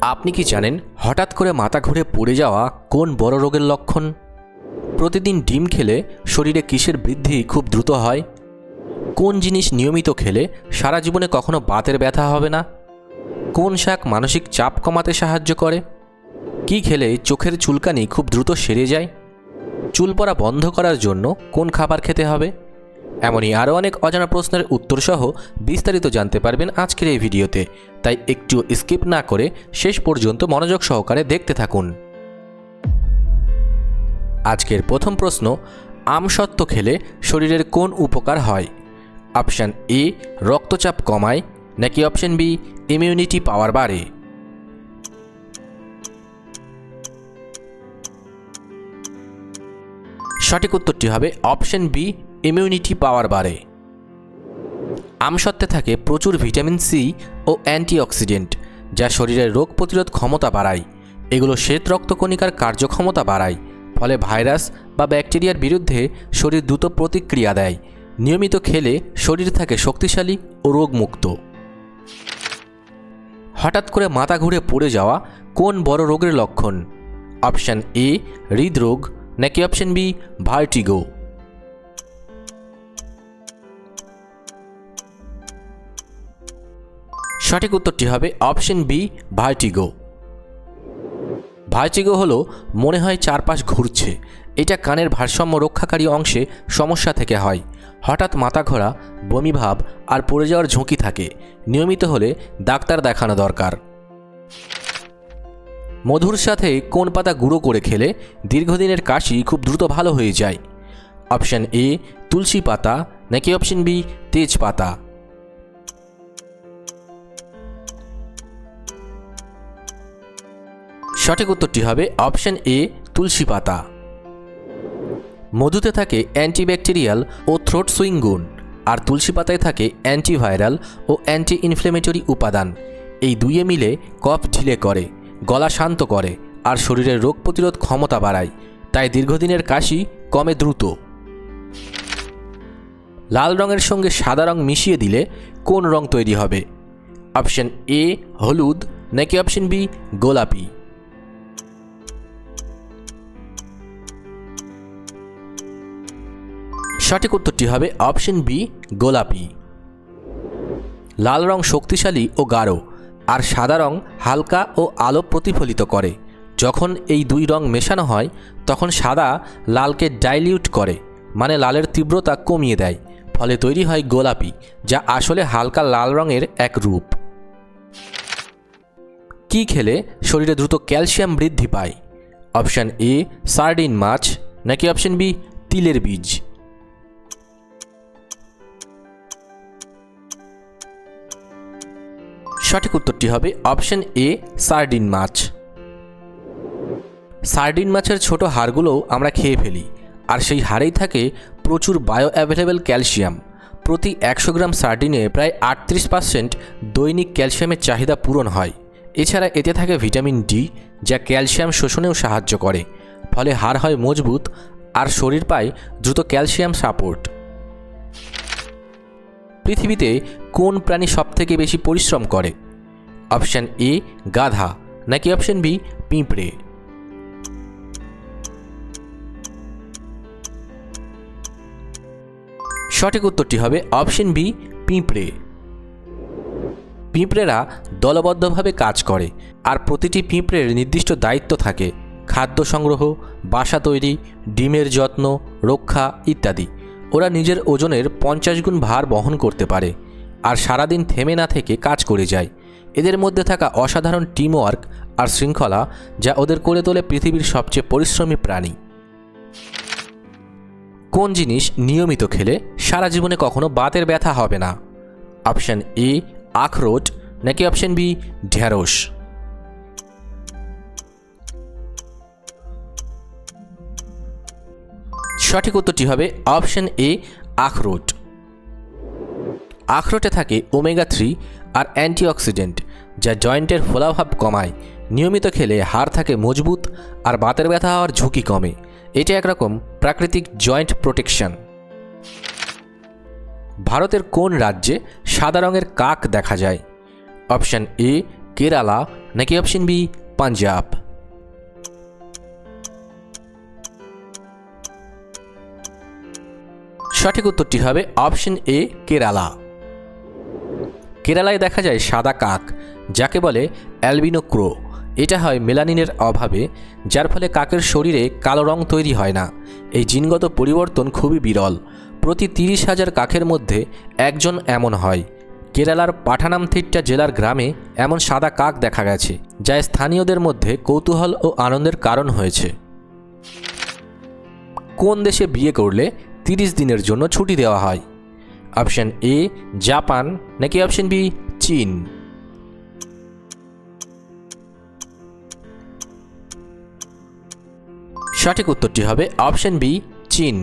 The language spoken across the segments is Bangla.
আপনি কি জানেন হঠাৎ করে মাথা ঘুরে পড়ে যাওয়া কোন বড় রোগের লক্ষণ? প্রতিদিন ডিম খেলে শরীরে কিসের বৃদ্ধি খুব দ্রুত হয়? কোন জিনিস নিয়মিত খেলে সারা জীবনে কখনো বাতের ব্যথা হবে না? কোন শাক মানসিক চাপ কমাতে সাহায্য করে? কি খেলে চোখের চুলকানি খুব দ্রুত সেরে যায়? চুল পড়া বন্ধ করার জন্য কোন খাবার খেতে হবে? এমনই আরও অনেক অজানা প্রশ্নের উত্তরসহ বিস্তারিত জানতে পারবেন আজকের এই ভিডিওতে। তাই একটু স্কিপ না করে শেষ পর্যন্ত মনোযোগ সহকারে দেখতে থাকুন। আজকের প্রথম প্রশ্ন আমসত্ত্ব খেলে শরীরের কোন উপকার হয়? অপশান এ, রক্তচাপ কমায়, নাকি অপশান বি ইমিউনিটি পাওয়ার বাড়ে? সঠিক উত্তরটি হবে অপশন বি ইমিউনিটি পাওয়ার বাড়ে। আমসত্ত্বে থাকে প্রচুর ভিটামিন সি ও অ্যান্টিঅক্সিডেন্ট যা শরীরের রোগ প্রতিরোধ ক্ষমতা বাড়ায়। এগুলো শ্বেত রক্তকণিকার কার্যক্ষমতা বাড়ায়, ফলে ভাইরাস বা ব্যাকটেরিয়ার বিরুদ্ধে শরীর দ্রুত প্রতিক্রিয়া দেয়। নিয়মিত খেলে শরীর থাকে শক্তিশালী ও রোগমুক্ত। হঠাৎ করে মাথা ঘুরে পড়ে যাওয়া কোন বড় রোগের লক্ষণ? অপশান এ হৃদরোগ, নাকি অপশন বি ভার্টিগো সঠিক উত্তরটি হবে অপশন বি, ভার্টিগো। ভার্টিগো হলো মনে হয় চারপাশ ঘুরছে। এটা কানের ভারসাম্য রক্ষাকারী অংশে সমস্যা থেকে হয়। হঠাৎ মাথা ঘোরা বমিভাব আর পড়ে যাওয়ার ঝুঁকি থাকে। নিয়মিত হলে ডাক্তার দেখানো দরকার। মধুর সাথে কোন পাতা গুঁড়ো করে খেলে দীর্ঘদিনের কাশি খুব দ্রুত ভালো হয়ে যায়। অপশান এ, তুলসী পাতা, নাকি অপশান বি, তেজপাতা? সঠিক উত্তরটি হবে অপশান এ, তুলসী পাতা। মধুতে থাকে অ্যান্টিব্যাকটেরিয়াল ও থ্রোট সুইং গুণ, আর তুলসী পাতায় থাকে অ্যান্টিভাইরাল ও অ্যান্টি ইনফ্লেমেটরি উপাদান। এই দুইয়ে মিলে কফ ঢিলে করে, গলা শান্ত করে, আর শরীরের রোগ প্রতিরোধ ক্ষমতা বাড়ায়, তাই দীর্ঘদিনের কাশি কমে দ্রুত। লাল রঙের সঙ্গে সাদা রং মিশিয়ে দিলে কোন রং তৈরি হবে? অপশন এ, হলুদ, নাকি অপশন বি, গোলাপি? সঠিক উত্তরটি হবে অপশন বি, গোলাপি। লাল রং শক্তিশালী ও গাঢ়, আর সাদা রং হালকা ও আলো প্রতিফলিত করে। যখন এই দুই রং মেশানো হয়, তখন সাদা লালকে ডাইলিউট করে মানে লালের তীব্রতা কমিয়ে দেয়, ফলে তৈরি হয় গোলাপি, যা আসলে হালকা লাল রঙের এক রূপ। কি খেলে শরীরে দ্রুত ক্যালসিয়াম বৃদ্ধি পায়? অপশান এ, সার্ডিন মাছ, নাকি অপশান বি, তিলের বীজ? সঠিক উত্তরটি হবে অপশন এ, সার্ডিন মাছ। সার্ডিন মাছের ছোট হাড়গুলোও আমরা খেয়ে ফেলি, আর সেই হাড়েই থাকে প্রচুর বায়ো অ্যাভেলেবেল ক্যালসিয়াম প্রতি একশো গ্রাম সার্ডিনে প্রায় আটত্রিশ পার্সেন্ট দৈনিক ক্যালসিয়ামের চাহিদা পূরণ হয়। এছাড়া এতে থাকে ভিটামিন ডি, যা ক্যালসিয়াম শোষণেও সাহায্য করে, ফলে হাড় হয় মজবুত, আর শরীর পায় দ্রুত ক্যালসিয়াম সাপোর্ট। পৃথিবীতে কোন প্রাণী সবথেকে বেশি পরিশ্রম করে? অপশান এ, গাধা, নাকি অপশান বি, পিঁপড়ে? সঠিক উত্তরটি হবে অপশন বি, পিঁপড়ে। পিঁপড়েরা দলবদ্ধভাবে কাজ করে, আর প্রতিটি পিঁপড়ের নির্দিষ্ট দায়িত্ব থাকে, খাদ্য সংগ্রহ, বাসা তৈরি, ডিমের যত্ন, রক্ষা ইত্যাদি। ওরা নিজের ওজনের পঞ্চাশ গুণ ভার বহন করতে পারে, আর সারাদিন থেমে না থেকে কাজ করে যায়। এদের মধ্যে থাকা অসাধারণ টিমওয়ার্ক আর শৃঙ্খলা যা ওদের করে তোলে পৃথিবীর সবচেয়ে পরিশ্রমী প্রাণী। কোন জিনিস নিয়মিত খেলে সারা জীবনে কখনো বাতের ব্যথা হবে না? অপশান এ, আখরোট, নাকি অপশান বি ঢ্যাঁড়স সঠিক উত্তরটি হবে অপশন এ, আখরোট। আখরোটে থাকে ওমেগা থ্রি আর অ্যান্টিঅক্সিডেন্ট, যা জয়েন্টের ফোলাভাব কমায়। নিয়মিত খেলে হাড় থাকে মজবুত আর বাতের ব্যথা হওয়ার ঝুঁকি কমে। এটা একরকম প্রাকৃতিক জয়েন্ট প্রোটেকশন। ভারতের কোন রাজ্যে সাদা রঙের কাক দেখা যায়? অপশান এ, কেরালা, নাকি অপশন বি, পাঞ্জাব? সঠিক উত্তরটি হবে অপশন এ, কেরালা। কেরালায় দেখা যায় সাদা কাক, যাকে বলে অ্যালবিনো ক্রো। এটা হয় মেলানিনের অভাবে, যার ফলে কাকের শরীরে কালো রং তৈরি হয় না। এই জিনগত পরিবর্তন খুবই বিরল। প্রতি তিরিশ হাজার কাকের মধ্যে একজন এমন হয়। কেরালার পাঠানামথিট্টা জেলার গ্রামে এমন সাদা কাক দেখা গেছে, যা স্থানীয়দের মধ্যে কৌতূহল ও আনন্দের কারণ হয়েছে। কোন দেশে বিয়ে করলে তিরিশ দিনের জন্য ছুটি দেওয়া হয়? অপশন এ জাপান নাকি অপশন বি চীন সঠিক উত্তরটি হবে অপশন বি চীন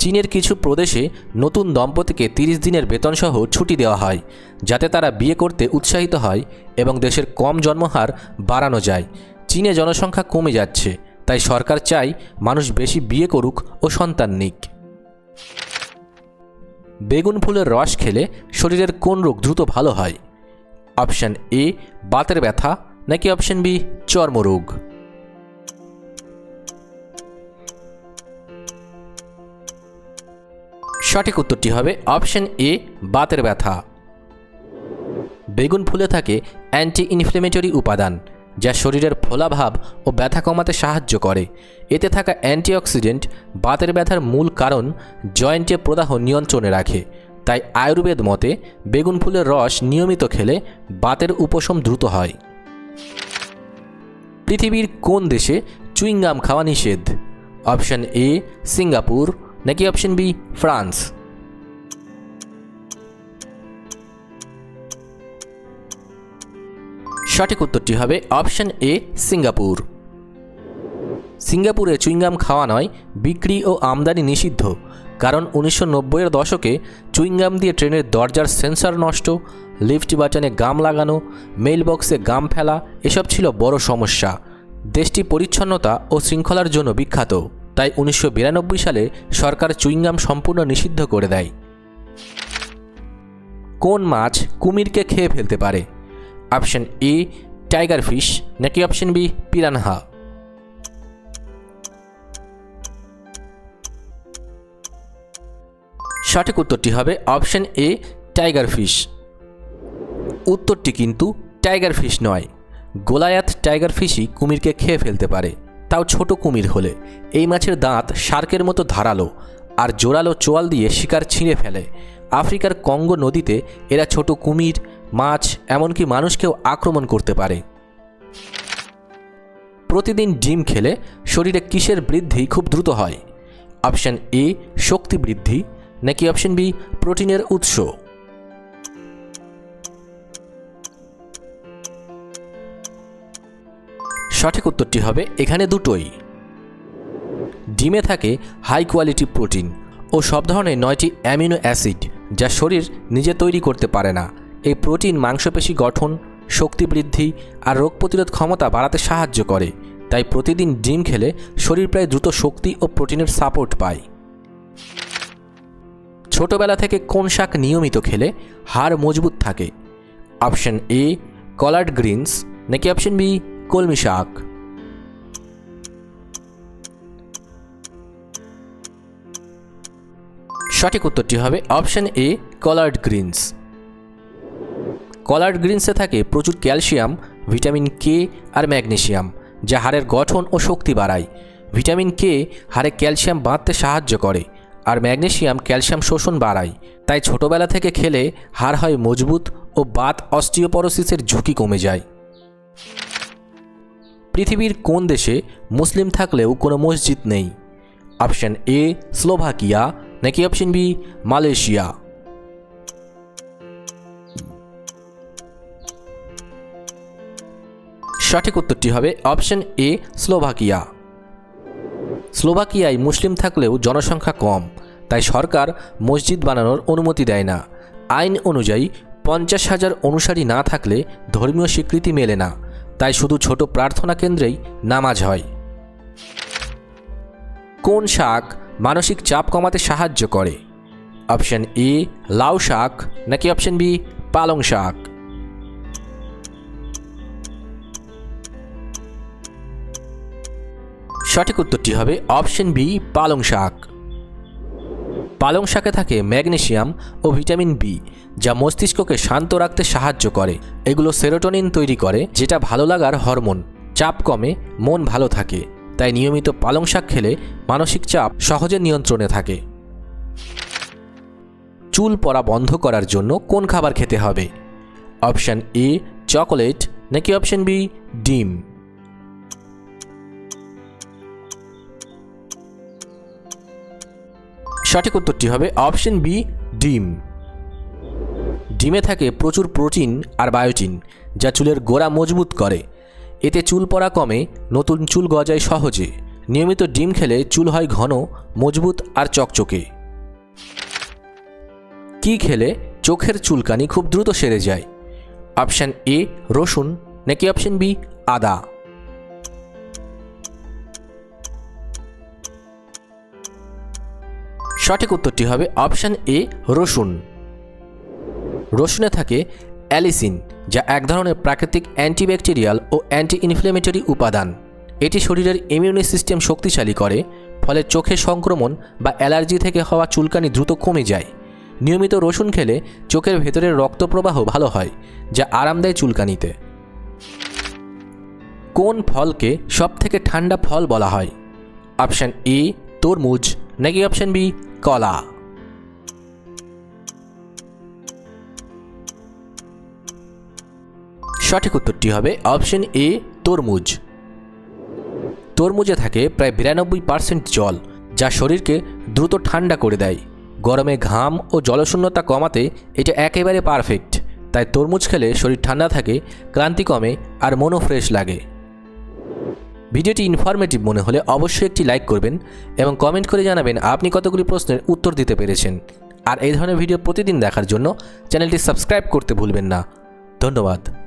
চীনের কিছু প্রদেশে নতুন দম্পতিকে তিরিশ দিনের বেতনসহ ছুটি দেওয়া হয়, যাতে তারা বিয়ে করতে উৎসাহিত হয় এবং দেশের কম জন্মহার বাড়ানো যায়। চীনে জনসংখ্যা কমে যাচ্ছে, তাই সরকার চায় মানুষ বেশি বিয়ে করুক ও সন্তান নিক। বেগুন ফুলের রস খেলে শরীরের কোন রোগ দ্রুত ভালো হয়? অপশন এ, বাতের ব্যথা, নাকি অপশন বি, চর্মরোগ? সঠিক উত্তরটি হবে অপশন এ, বাতের ব্যথা। বেগুন ফুলে থাকে অ্যান্টি ইনফ্লেমেটরি উপাদান। যা শরীরের ফোলাভাব ও ব্যথা কমাতে সাহায্য করে। এতে থাকা অ্যান্টিঅক্সিডেন্ট বাতের ব্যথার মূল কারণ জয়েন্টে প্রদাহ নিয়ন্ত্রণে রাখে। তাই আয়ুর্বেদ মতে বেগুন ফুলের রস নিয়মিত খেলে বাতের উপশম দ্রুত হয়। পৃথিবীর কোন দেশে চুইংগাম খাওয়া নিষেধ? অপশন এ, সিঙ্গাপুর, নাকি অপশন বি, ফ্রান্স? সঠিক উত্তরটি হবে অপশন এ, সিঙ্গাপুর। সিঙ্গাপুরে চুইংগাম খাওয়া নয়, বিক্রি ও আমদানি নিষিদ্ধ। কারণ উনিশশো নব্বইয়ের দশকে চুইংগাম দিয়ে ট্রেনের দরজার সেন্সর নষ্ট, লিফট বাটনে গাম লাগানো মেইল বক্সে গাম ফেলা, এসব ছিল বড় সমস্যা। দেশটি পরিচ্ছন্নতা ও শৃঙ্খলার জন্য বিখ্যাত। তাই উনিশশো বিরানব্বই সালে সরকার চুইংগাম সম্পূর্ণ নিষিদ্ধ করে দেয়। কোন মাছ কুমিরকে খেয়ে ফেলতে পারে? অপশন এ টাইগার ফিশ নাকি অপশন বি পিরানহা সঠিক উত্তরটি হবে অপশন এ টাইগার ফিশ উত্তরটি কিন্তু টাইগার ফিশ নয়। গোলায়াত টাইগার ফিশই কুমিরকে খেয়ে ফেলতে পারে। তাও ছোট কুমির হলে। এই মাছের দাঁত শার্কের মতো ধারালো আর জোরালো চোয়াল দিয়ে শিকার ছিঁড়ে ফেলে। আফ্রিকার কঙ্গো নদীতে এরা ছোট কুমির মাছ এমনকি মানুষকেও আক্রমণ করতে পারে। প্রতিদিন ডিম খেলে শরীরে কিসের বৃদ্ধি খুব দ্রুত হয়। অপশন এ, শক্তি বৃদ্ধি, নাকি অপশন বি, প্রোটিনের উৎস? সঠিক উত্তরটি হবে এখানে দুটোই। ডিমে থাকে হাই কোয়ালিটি প্রোটিন ও সব ধরনের নয়টি অ্যামিনো অ্যাসিড যা শরীর নিজে তৈরি করতে পারে না। এই প্রোটিন মাংসপেশি গঠন, শক্তি বৃদ্ধি আর রোগ প্রতিরোধ ক্ষমতা বাড়াতে সাহায্য করে। তাই প্রতিদিন ডিম খেলে শরীর প্রায় দ্রুত শক্তি ও প্রোটিনের সাপোর্ট পায়। ছোটবেলা থেকে কোন শাক নিয়মিত খেলে হাড় মজবুত থাকে? অপশন এ, কলার্ড গ্রিনস, নাকি অপশন বি, কলমি শাক? সঠিক উত্তরটি হবে option A, collard greens. Collard গ্রিনসে থাকে প্রচুর ক্যালসিয়াম, ভিটামিন কে আর ম্যাগনেশিয়াম যা হাড়ের গঠন ও শক্তি বাড়ায়। ভিটামিন কে হাড়ে ক্যালসিয়াম বাঁধতে সাহায্য করে আর ম্যাগনেশিয়াম ক্যালসিয়াম শোষণ বাড়ায়। তাই ছোটবেলা থেকে খেলে হাড় হয় মজবুত ও বাত অস্টিওপরোসিসের ঝুঁকি কমে যায়। পৃথিবীর কোন দেশে মুসলিম থাকলেও কোনো মসজিদ নেই? অপশন এ স্লোভাকিয়া, নাকি অপশন বি মালয়েশিয়া? সঠিক উত্তরটি হবে অপশন এ, স্লোভাকিয়া। স্লোভাকিয়ায় মুসলিম থাকলেও জনসংখ্যা কম, তাই সরকার মসজিদ বানানোর অনুমতি দেয় না। আইন অনুযায়ী পঞ্চাশ হাজার অনুসারী না থাকলে ধর্মীয় স্বীকৃতি মেলে না, তাই শুধু ছোট প্রার্থনা কেন্দ্রেই নামাজ হয়। কোন শাক মানসিক চাপ কমাতে সাহায্য করে? অপশন এ, লাউ শাক, নাকি অপশন বি, পালং শাক? সঠিক উত্তরটি হবে অপশন বি, পালং শাক। পালং শাকে থাকে ম্যাগনেশিয়াম ও ভিটামিন বি, যা মস্তিষ্ককে শান্ত রাখতে সাহায্য করে। এগুলো সেরোটোনিন তৈরি করে, যেটা ভালো লাগার হরমোন। চাপ কমে, মন ভালো থাকে, তাই নিয়মিত পালং শাক খেলে মানসিক চাপ সহজে নিয়ন্ত্রণে থাকে। চুল পড়া বন্ধ করার জন্য কোন খাবার খেতে হবে? অপশান এ, চকোলেট, নাকি অপশান বি, ডিম? সঠিক উত্তরটি হবে অপশন বি, ডিম। ডিমে থাকে প্রচুর প্রোটিন আর বায়োটিন, যা চুলের গোড়া মজবুত করে। এতে চুল পড়া কমে, নতুন চুল গজায় সহজে। নিয়মিত ডিম খেলে চুল হয় ঘন, মজবুত আর চকচকে। কি খেলে চোখের চুলকানি খুব দ্রুত সেরে যায়? অপশান এ, রসুন, নাকি অপশান বি, আদা? সঠিক উত্তরটি হবে অপশান এ, রসুন। রসুনে থাকে অ্যালিসিন, যা এক ধরনের প্রাকৃতিক অ্যান্টিব্যাকটেরিয়াল ও অ্যান্টি ইনফ্লেমেটরি উপাদান। এটি শরীরের ইমিউনি সিস্টেম শক্তিশালী করে, ফলে চোখে সংক্রমণ বা অ্যালার্জি থেকে হওয়া চুলকানি দ্রুত কমে যায়। নিয়মিত রসুন খেলে চোখের ভেতরের রক্ত প্রবাহ ভালো হয়, যা আরাম দেয় চুলকানিতে। কোন ফলকে সবথেকে ঠান্ডা ফল বলা হয়? অপশান এ, তরমুজ, নাকি অপশান বি কলা। সঠিক উত্তরটি হবে অপশন এ, তরমুজ। তরমুজে থাকে প্রায় বিরানব্বই পার্সেন্ট জল, যা শরীরকে দ্রুত ঠান্ডা করে দেয়। গরমে ঘাম ও জলশূন্যতা কমাতে এটা একেবারে পারফেক্ট তাই তরমুজ খেলে শরীর ঠান্ডা থাকে, ক্লান্তি কমে আর মনও ফ্রেশ লাগে। ভিডিওটি ইনফরমেটিভ মনে হলে অবশ্যই একটি লাইক করবেন এবং কমেন্ট করে জানাবেন আপনি কতগুলি প্রশ্নের উত্তর দিতে পেরেছেন। আর এই ধরনের ভিডিও প্রতিদিন দেখার জন্য চ্যানেলটি সাবস্ক্রাইব করতে ভুলবেন না। ধন্যবাদ।